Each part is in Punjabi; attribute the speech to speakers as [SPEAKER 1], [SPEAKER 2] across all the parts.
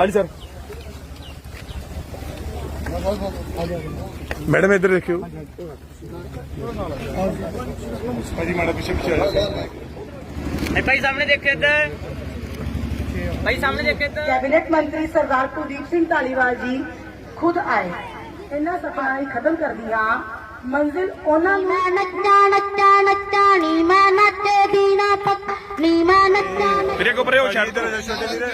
[SPEAKER 1] ਹਾਂਜੀ ਸਰ। ਮੈਡਮ ਇੱਧਰ ਦੇਖਿਓ। ਭਾਜੀ ਮਾੜਾ ਪਿੱਛੇ ਪਿੱਛੇ ਆ ਜਾਓ।
[SPEAKER 2] ਭਾਈ ਸਾਹਮਣੇ ਦੇਖੋ ਇੱਧਰ। ਭਾਈ ਸਾਹਮਣੇ ਦੇਖੋ ਇੱਧਰ।
[SPEAKER 3] ਕੈਬਨਿਟ ਮੰਤਰੀ ਸਰਦਾਰ ਕੁਲਦੀਪ ਸਿੰਘ ਢਾਲੀਵਾਲ ਜੀ ਖੁਦ ਆਏ। ਇਹਨਾਂ ਸਪਨਾਈ ਖਤਮ ਕਰਦੀਆਂ ਮੰਜ਼ਿਲ ਉਹਨਾਂ ਨੂੰ
[SPEAKER 4] ਮੈਂ ਨੱਚਾ ਨੱਚਾ ਨੱਚਾ ਨੀ ਮੈਂ ਦੀ ਨਾ ਪੱਕ ਨੀ ਮੈਂ ਨੱਚਾ
[SPEAKER 1] ਮੇਰੇ ਕੋਲ ਪਰੇ ਉਹ ਛੱਡ ਦੇ ਛੋਟੇ ਵੀਰੇ।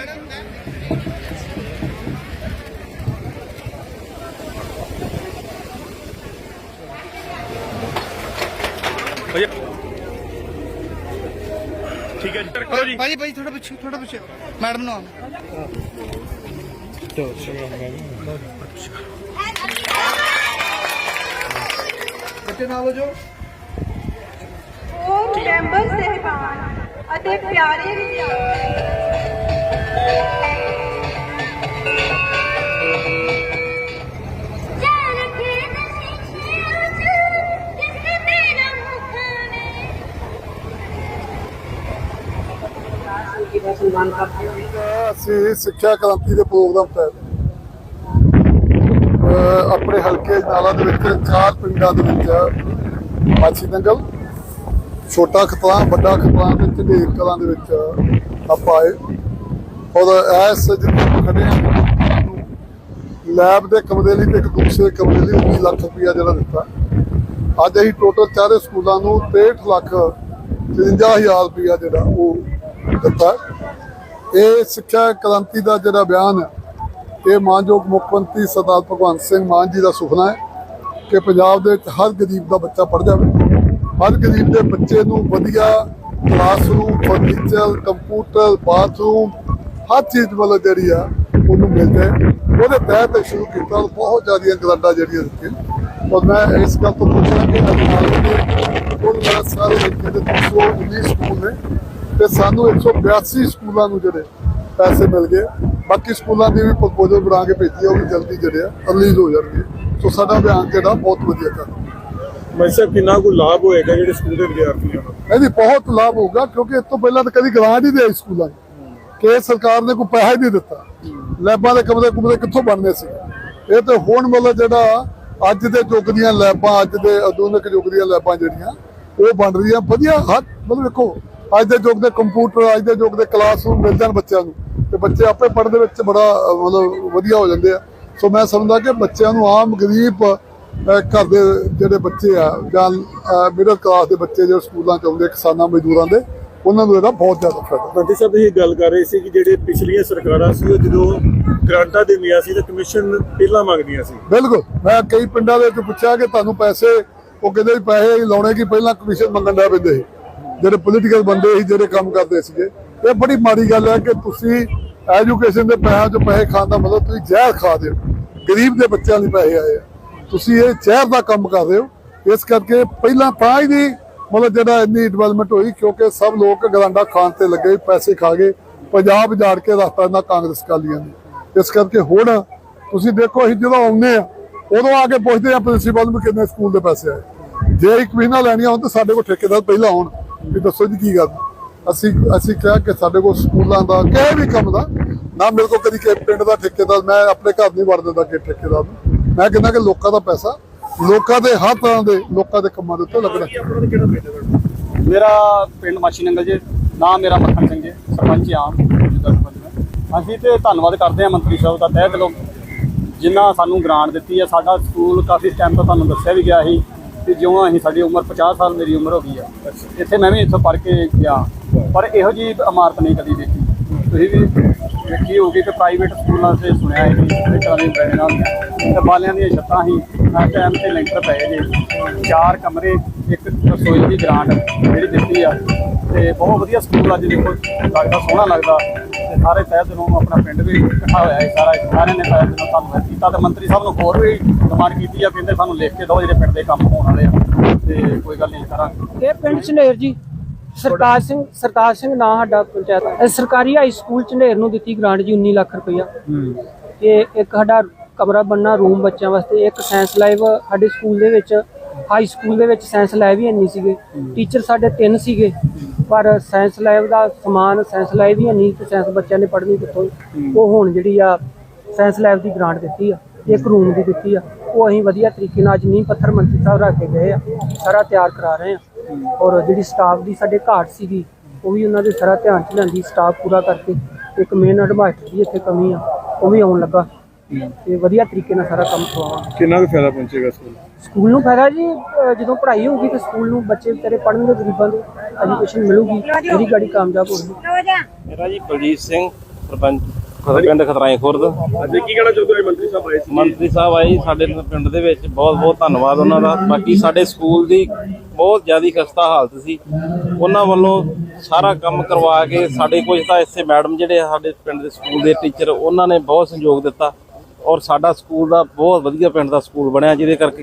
[SPEAKER 1] ਭਈਆ ਠੀਕ ਹੈ ਜੀ। ਕਰੋ ਜੀ।
[SPEAKER 5] ਭਾਜੀ ਭਾਜੀ ਥੋੜਾ ਪਿੱਛੇ ਥੋੜਾ ਪਿੱਛੇ। ਮੈਡਮ ਨੂੰ ਬੱਚੇ ਨਾਲ ਹੋ ਜੋ
[SPEAKER 6] ਉਹ ਮੈਂਬਰ ਸਹਿਬਾਨ ਅਤੇ ਪਿਆਰੇ ਵਿਦਿਆਰਥੀ
[SPEAKER 7] ਅਸੀਂ ਸਿੱਖਿਆ ਕ੍ਰਾਂਤੀ ਦੇ ਪ੍ਰੋਗਰਾਮ ਤਹਿਤ ਆਪਣੇ ਹਲਕੇ ਨਾਲਾ ਦੇ ਵਿੱਚ ਚਾਰ ਪਿੰਡਾਂ ਦੇ ਵਿੱਚ ਮਾਛੀ ਦੰਗਲ, ਛੋਟਾ ਖਤਰਾ ਵੱਡਾ ਖਤਰਾ ਤੇ ਝੰਡੇਰ ਕਲਾਂ ਦੇ ਵਿੱਚ ਆਪਾਂ ਆਏ। ਔਰ ਐਸ ਜਿੱਥੇ ਖੜੇ ਹਾਂ ਲੈਬ ਦੇ ਕਮਰੇ ਲਈ ਤੇ ਇੱਕ ਦੂਸਰੇ ਕਮਰੇ ਲਈ 19 ਲੱਖ ਰੁਪਇਆ ਜਿਹੜਾ ਦਿੱਤਾ। ਅੱਜ ਅਸੀਂ ਟੋਟਲ ਚਾਰੇ ਸਕੂਲਾਂ ਨੂੰ 63 ਲੱਖ 53000 ਰੁਪਇਆ ਜਿਹੜਾ ਉਹ ਦਿੱਤਾ। ਇਹ ਸਿੱਖਿਆ ਕ੍ਰਾਂਤੀ ਦਾ ਜਿਹੜਾ ਬਿਆਨ ਹੈ, ਇਹ ਮਾਨਯੋਗ ਮੁੱਖ ਮੰਤਰੀ ਸਰਦਾਰ ਭਗਵੰਤ ਸਿੰਘ ਮਾਨ ਜੀ ਦਾ ਸੁਪਨਾ ਹੈ ਕਿ ਪੰਜਾਬ ਦੇ ਵਿੱਚ ਹਰ ਗਰੀਬ ਦਾ ਬੱਚਾ ਪੜ੍ਹ ਜਾਵੇ। ਹਰ ਗਰੀਬ ਦੇ ਬੱਚੇ ਨੂੰ ਵਧੀਆ ਕਲਾਸਰੂਮ ਫਰਨੀਚਰ ਕੰਪਿਊਟਰ ਬਾਥਰੂਮ ਹਰ ਚੀਜ਼ ਮਤਲਬ ਜਿਹੜੀ ਆ, ਉਹਨੂੰ ਮਿਲ ਜਾਏ ਉਹਦੇ ਤਹਿਤ ਸ਼ੁਰੂ ਕੀਤਾ ਬਹੁਤ ਜ਼ਿਆਦੀਆਂ ਗ੍ਰਾਂਟਾਂ ਜਿਹੜੀਆਂ ਦਿੱਤੀਆਂ। ਔਰ ਮੈਂ ਇਸ ਗੱਲ ਤੋਂ ਪੁੱਛਿਆ ਕਿ ਅਜਨਾਲੇ ਦੇ ਕੋਲ ਮੇਰਾ ਸਾਰੇ ਹਲਕੇ ਦੇ 219 ਸਕੂਲ ਨੇ ਤੇ ਸਾਨੂੰ 182 ਸਕੂਲਾਂ ਨੂੰ ਜਿਹੜੇ ਪੈਸੇ ਮਿਲ ਗਏ। ਬਾਕੀ ਸਕੂਲਾਂ ਦੀ ਵੀ ਪ੍ਰਪੋਜ਼ਲ ਬਣਾ ਕੇ ਭੇਜੀ ਉਹ ਵੀ ਜਲਦੀ ਜਿਹੜੇ ਆ ਰਿਲੀਜ਼ ਹੋ ਜਾਣਗੇ। ਸੋ ਸਾਡਾ ਅਭਿਆਨ ਜਿਹੜਾ ਬਹੁਤ ਵਧੀਆ ਰਿਹਾ।
[SPEAKER 1] ਮੈਂ ਸਾਹਿਬ ਕਿੰਨਾ ਕੁ ਲਾਭ ਹੋਏਗਾ ਜਿਹੜੇ ਸਕੂਲ ਦੇ ਵਿਦਿਆਰਥੀਆਂ ਨੂੰ?
[SPEAKER 7] ਇਹਦੀ ਬਹੁਤ ਲਾਭ ਹੋਊਗਾ ਕਿਉਂਕਿ ਇਸ ਤੋਂ ਪਹਿਲਾਂ ਤਾਂ ਕਦੀ ਗ੍ਰਾਂਟ ਹੀ ਨਹੀਂ ਆਈ ਸਕੂਲਾਂ ਨੂੰ ਕਿ ਸਰਕਾਰ ਨੇ ਕੋਈ ਪੈਸਾ ਹੀ ਨਹੀਂ ਦਿੱਤਾ। ਲੈਬਾਂ ਦੇ ਕਮਰੇ ਕੁਮਰੇ ਕਿੱਥੋਂ ਬਣਨੇ ਸੀ? ਇਹ ਤੇ ਹੁਣ ਮਤਲਬ ਜਿਹੜਾ ਅੱਜ ਦੇ ਯੁੱਗ ਦੀਆਂ ਲੈਬਾਂ ਅੱਜ ਦੇ ਆਧੁਨਿਕ ਯੁੱਗ ਦੀਆਂ ਲੈਬਾਂ ਜਿਹੜੀਆਂ ਉਹ ਬਣ ਰਹੀਆਂ। ਵਧੀਆ ਹਰ ਮਤਲਬ ਵੇਖੋ ਅੱਜ ਦੇ ਯੁੱਗ ਦੇ ਕੰਪਿਊਟਰ ਅੱਜ ਦੇ ਯੁੱਗ ਦੇ ਕਲਾਸਰੂਮ ਮਿਲ ਜਾਣ ਬੱਚਿਆਂ ਨੂੰ। ਤੇ ਬੱਚੇ ਆਪੇ ਪੜ੍ਹਨ ਦੇ ਵਿੱਚ ਬੜਾ ਮਤਲਬ ਵਧੀਆ ਹੋ ਜਾਂਦੇ ਆ। ਸੋ ਮੈਂ ਸਮਝਦਾ ਕਿ ਬੱਚਿਆਂ ਨੂੰ ਆਮ ਗਰੀਬ ਘਰ ਦੇ ਜਿਹੜੇ ਬੱਚੇ ਆ ਜਾਂ ਮਿਡਲ ਕਲਾਸ ਦੇ ਬੱਚੇ ਜਿਹੜੇ ਸਕੂਲਾਂ ਚ ਆਉਂਦੇ ਕਿਸਾਨਾਂ ਮਜ਼ਦੂਰਾਂ ਦੇ ਉਹਨਾਂ ਨੂੰ ਇਹਦਾ ਬਹੁਤ ਜ਼ਿਆਦਾ ਫਾਇਦਾ
[SPEAKER 1] ਮੰਤਰੀ ਸਾਹਿਬ ਇਹ ਗੱਲ ਕਰ ਰਹੇ ਸੀ ਕਿ ਜਿਹੜੇ ਪਿਛਲੀਆਂ ਸਰਕਾਰਾਂ ਸੀ ਉਹ ਜਦੋਂ ਗ੍ਰਾਂਟਾਂ ਦਿੰਦੀਆਂ ਸੀ ਤਾਂ ਕਮਿਸ਼ਨ ਪਹਿਲਾਂ ਮੰਗਦੀਆਂ ਸੀ।
[SPEAKER 7] ਬਿਲਕੁਲ। ਮੈਂ ਕਈ ਪਿੰਡਾਂ ਦੇ ਵਿੱਚ ਪੁੱਛਿਆ ਕਿ ਤੁਹਾਨੂੰ ਪੈਸੇ ਉਹ ਕਹਿੰਦੇ ਵੀ ਪੈਸੇ ਲਾਉਣੇ ਕੀ ਪਹਿਲਾਂ ਕਮਿਸ਼ਨ ਮੰਗਣ ਦਾ ਪੈਂਦੇ ਸੀ। ਜਿਹੜੇ ਪੋਲੀਟੀਕਲ ਬੰਦੇ ਸੀ, ਜਿਹੜੇ ਕੰਮ ਕਰਦੇ ਸੀਗੇ। ਇਹ ਬੜੀ ਮਾੜੀ ਗੱਲ ਹੈ ਕਿ ਤੁਸੀਂ ਐਜੂਕੇਸ਼ਨ ਦੇ ਪੈਸਿਆਂ ਚੋਂ ਪੈਸੇ ਖਾਣ ਦਾ ਮਤਲਬ ਤੁਸੀਂ ਜ਼ਹਿਰ ਖਾ ਦਿਓ ਗਰੀਬ ਦੇ ਬੱਚਿਆਂ ਲਈ ਪੈਸੇ ਆਏ ਆ। ਤੁਸੀਂ ਇਹ ਜ਼ਹਿਰ ਦਾ ਕੰਮ ਕਰ ਰਹੇ ਹੋ। ਇਸ ਕਰਕੇ ਪਹਿਲਾਂ ਤਾਂ ਹੀ ਨਹੀਂ ਮਤਲਬ ਜਿਹੜਾ ਇੰਨੀ ਡਿਵੈਲਪਮੈਂਟ ਹੋਈ, ਕਿਉਂਕਿ ਸਭ ਲੋਕ ਗਰਾਂਡਾ ਖਾਣ ਤੇ ਲੱਗੇ, ਪੈਸੇ ਖਾ ਗਏ। ਪੰਜਾਬ ਜਾੜ ਕੇ ਰਸਤਾ ਇਹਨਾਂ ਕਾਂਗਰਸ ਕਾਲੀਆਂ ਨੇ। ਇਸ ਕਰਕੇ ਹੁਣ ਤੁਸੀਂ ਦੇਖੋ, ਅਸੀਂ ਜਦੋਂ ਆਉਂਦੇ ਆ ਉਦੋਂ ਆ ਕੇ ਪੁੱਛਦੇ ਆ ਪ੍ਰਿੰਸੀਪਲ ਨੂੰ ਵੀ ਕਿੰਨੇ ਸਕੂਲ ਦੇ ਪੈਸੇ ਆਏ। ਜੇ ਇੱਕ ਮਹੀਨਾ ਲੈਣੀਆਂ ਹੋਣ ਤਾਂ ਸਾਡੇ ਕੋਲ ਠੇਕੇਦਾਰ ਪਹਿਲਾਂ ਆਉਣ। ਵੀ ਦੱਸੋ ਜੀ ਕੀ ਗੱਲ? ਅਸੀਂ ਅਸੀਂ ਕਿਹਾ ਕਿ ਸਾਡੇ ਕੋਲ ਸਕੂਲਾਂ ਦਾ ਕਿਸੇ ਵੀ ਕੰਮ ਦਾ ਨਾ ਮੇਰੇ ਕੋਲ ਕਦੀ ਕਿਸੇ ਪਿੰਡ ਦਾ ਠੇਕੇਦਾਰ ਮੈਂ ਆਪਣੇ ਘਰ ਨਹੀਂ ਵੜ ਦਿੰਦਾ ਕਿ ਠੇਕੇਦਾਰ ਨੂੰ। ਮੈਂ ਕਹਿੰਦਾ ਕਿ ਲੋਕਾਂ ਦਾ ਪੈਸਾ ਲੋਕਾਂ ਦੇ ਹਰ ਤਰ੍ਹਾਂ ਦੇ ਲੋਕਾਂ ਦੇ ਕੰਮਾਂ ਦੇ ਉੱਤੇ ਲੱਗਣਾ?
[SPEAKER 8] ਮੇਰਾ ਪਿੰਡ ਮਾਛੀ ਨੰਗਲ ਜੀ ਨਾਮ ਮੇਰਾ ਮੱਖਣ ਸਿੰਘ ਜੀ ਸਰਪੰਚ ਆਮ ਮੌਜੂਦਾ ਸਰਪੰਚ ਅਸੀਂ ਤੇ ਧੰਨਵਾਦ ਕਰਦੇ ਹਾਂ ਮੰਤਰੀ ਸਾਹਿਬ ਦਾ ਤਹਿ ਦਿਲੋਂ ਜਿਨ੍ਹਾਂ ਸਾਨੂੰ ਗ੍ਰਾਂਟ ਦਿੱਤੀ ਹੈ ਸਾਡਾ ਸਕੂਲ ਕਾਫੀ ਟਾਈਮ ਤੋਂ ਤੁਹਾਨੂੰ ਦੱਸਿਆ ਵੀ ਗਿਆ ਸੀ। ਕਿ ਜਿਉਂ ਅਸੀਂ ਸਾਡੀ ਉਮਰ 50 ਸਾਲ ਮੇਰੀ ਉਮਰ ਹੋ ਗਈ ਆ। ਇੱਥੇ ਮੈਂ ਵੀ ਇੱਥੋਂ ਪੜ੍ਹ ਕੇ ਗਿਆ। ਪਰ ਇਹੋ ਜੀ ਇਮਾਰਤ ਨਹੀਂ ਕਦੀ ਦੇਖੀ। ਤੁਸੀਂ ਵੀ ਵਿਕਰੀ ਹੋ ਗਈ ਕਿ ਪ੍ਰਾਈਵੇਟ ਸਕੂਲਾਂ 'ਤੇ ਸੁਣਿਆ ਹੈ ਕਿ ਇਸ ਤਰ੍ਹਾਂ ਦੀ ਬਿਲਡਿੰਗਾਂ ਹੁੰਦੀਆਂ ਤੇ ਬਾਲਿਆਂ ਦੀਆਂ ਛੱਤਾਂ ਹੀ, ਹਰ ਟਾਈਮ ਤੇ ਲੈਂਟਰ ਪਏ ਨੇ। ਚਾਰ ਕਮਰੇ, ਇੱਕ ਰਸੋਈ ਦੀ ਗ੍ਰਾਂਟ ਜਿਹੜੀ ਦਿੱਤੀ ਆ। ਤੇ ਬਹੁਤ ਵਧੀਆ ਸਕੂਲ ਅੱਜ ਦੇਖੋ, ਲੱਗਦਾ ਸੋਹਣਾ ਲੱਗਦਾ। ਤੇ ਸਾਰੇ ਤਹਿ ਦਿਲੋਂ ਆਪਣਾ ਪਿੰਡ ਵੀ ਇਕੱਠਾ ਹੋਇਆ ਹੈ, ਸਾਰਾ ਸਾਰਿਆਂ ਨੇ ਤਹਿ ਦਿਲੋਂ ਧੰਨਵਾਦ ਕੀਤਾ ਤੇ ਮੰਤਰੀ ਸਾਹਿਬ ਨੂੰ ਹੋਰ ਵੀ ਡਿਮਾਂਡ ਕੀਤੀ ਆ, ਕਹਿੰਦੇ ਸਾਨੂੰ ਲਿਖ ਕੇ ਦਿਓ ਜਿਹੜੇ ਪਿੰਡ ਦੇ ਕੰਮ ਹੋਣ ਵਾਲੇ ਆ। ਤੇ ਕੋਈ ਗੱਲ ਨਹੀਂ, ਕਰਾਂਗੇ।
[SPEAKER 9] ਇਹ ਪਿੰਡ ਝੰਡੇਰ ਜੀ। ਸਰਤਾਜ ਸਿੰਘ ਸਰਤਾਜ ਸਿੰਘ ਨਾਂ ਸਾਡਾ ਪੰਚਾਇਤ ਇਹ ਸਰਕਾਰੀ ਹਾਈ ਸਕੂਲ ਝੰਡੇਰ ਨੂੰ ਦਿੱਤੀ ਗ੍ਰਾਂਟ ਜੀ 19 ਲੱਖ ਰੁਪਈਆ। ਤੇ ਇੱਕ ਸਾਡਾ ਕਮਰਾ ਬਣਨਾ ਰੂਮ ਬੱਚਿਆਂ ਵਾਸਤੇ ਇੱਕ ਸਾਇੰਸ ਲਾਈਵ ਸਾਡੇ ਸਕੂਲ ਦੇ ਵਿੱਚ ਹਾਈ ਸਕੂਲ ਦੇ ਵਿੱਚ ਸਾਇੰਸ ਲੈਬ ਹੀ ਨਹੀਂ ਸੀਗੇ। ਟੀਚਰ ਸਾਡੇ ਤਿੰਨ ਸੀਗੇ ਪਰ ਸਾਇੰਸ ਲੈਬ ਦਾ ਸਮਾਨ ਸਾਇੰਸ ਲੈਬ ਹੀ ਨਹੀਂ ਤੇ ਸਾਇੰਸ ਬੱਚਿਆਂ ਨੇ ਪੜ੍ਹਨੀ ਕਿੱਥੋਂ? ਉਹ ਹੁਣ ਜਿਹੜੀ ਆ ਸਾਇੰਸ ਲੈਬ ਦੀ ਗ੍ਰਾਂਟ ਦਿੱਤੀ ਆ ਇੱਕ ਰੂਮ ਦੀ ਦਿੱਤੀ ਆ। ਉਹ ਅਸੀਂ ਵਧੀਆ ਤਰੀਕੇ ਨਾਲ ਅੱਜ ਨੀਂਹ ਪੱਥਰ ਮੰਤਰੀ ਸਾਹਿਬ ਰੱਖ ਕੇ ਗਏ ਆ ਸਾਰਾ ਤਿਆਰ ਕਰਾ ਰਹੇ ਆ। ਔਰ ਜਿਹੜੀ ਸਟਾਫ ਦੀ ਸਾਡੇ ਘਾਟ ਸੀਗੀ ਉਹ ਵੀ ਉਹਨਾਂ ਦੇ ਸਾਰਾ ਧਿਆਨ ਚ ਲੈਂਦੀ ਸਟਾਫ ਪੂਰਾ ਕਰਕੇ ਇੱਕ ਮੇਨ ਐਡਮਾਸਟਰ ਦੀ ਇੱਥੇ ਕਮੀ ਆ ਉਹ ਵੀ ਆਉਣ ਲੱਗਾ। ਤੇ ਵਧੀਆ ਤਰੀਕੇ ਨਾਲ ਸਾਰਾ ਕੰਮ ਕਰਵਾਵਾਂਗੇ
[SPEAKER 1] ਕਿੰਨਾ ਕੁ ਫਾਇਦਾ ਪਹੁੰਚੇਗਾ ਸਕੂਲ?
[SPEAKER 9] ਸਕੂਲ ਨੂੰ ਫਾਇਦਾ ਜੀ ਜਦੋਂ ਪੜ੍ਹਾਈ ਹੋਊਗੀ ਤੇ ਸਕੂਲ ਨੂੰ ਬੱਚੇ ਵਿਚਾਰੇ ਪੜ੍ਹਨਗੇ ਗਰੀਬਾਂ ਦੇ ਐਜੂਕੇਸ਼ਨ ਮਿਲੂਗੀ ਜਿਹੜੀ ਗਾੜੀ ਕਾਮਯਾਬ ਹੋਊਗੀ।
[SPEAKER 10] ਮੇਰਾ ਜੀ ਬਲਜੀਤ ਸਿੰਘ ਸਰਪੰਚ ਪਿੰਡ ਖਤਰਾਈ ਖੁਰਦ।
[SPEAKER 1] ਅੱਜ ਕੀ ਕਹਿਣਾ ਚਾਹੁੰਦੇ ਹੋ ਮੰਤਰੀ ਸਾਹਿਬ ਆਏ ਸੀ।
[SPEAKER 10] ਮੰਤਰੀ ਸਾਹਿਬ ਆਏ ਸਾਡੇ ਪਿੰਡ ਦੇ ਵਿੱਚ ਬਹੁਤ ਬਹੁਤ ਧੰਨਵਾਦ ਉਹਨਾਂ ਦਾ। ਬਾਕੀ ਸਾਡੇ ਸਕੂਲ ਦੀ ਬਹੁਤ ਜ਼ਿਆਦਾ ਖਸਤਾ ਹਾਲਤ ਸੀ। ਉਹਨਾਂ ਵੱਲੋਂ ਸਾਰਾ ਕੰਮ ਕਰਵਾ ਕੇ ਸਾਡੇ ਕੁਝ ਤਾਂ ਇਸੇ ਮੈਡਮ ਜਿਹੜੇ ਆ ਸਾਡੇ ਪਿੰਡ ਦੇ ਸਕੂਲ ਦੇ ਟੀਚਰ, ਉਹਨਾਂ ਨੇ ਬਹੁਤ ਸਹਿਯੋਗ ਦਿੱਤਾ। ਔਰ ਸਾਡਾ ਸਕੂਲ ਦਾ ਬਹੁਤ ਵਧੀਆ ਪਿੰਡ ਦਾ ਸਕੂਲ ਬਣਿਆ, ਜਿਹਦੇ ਕਰਕੇ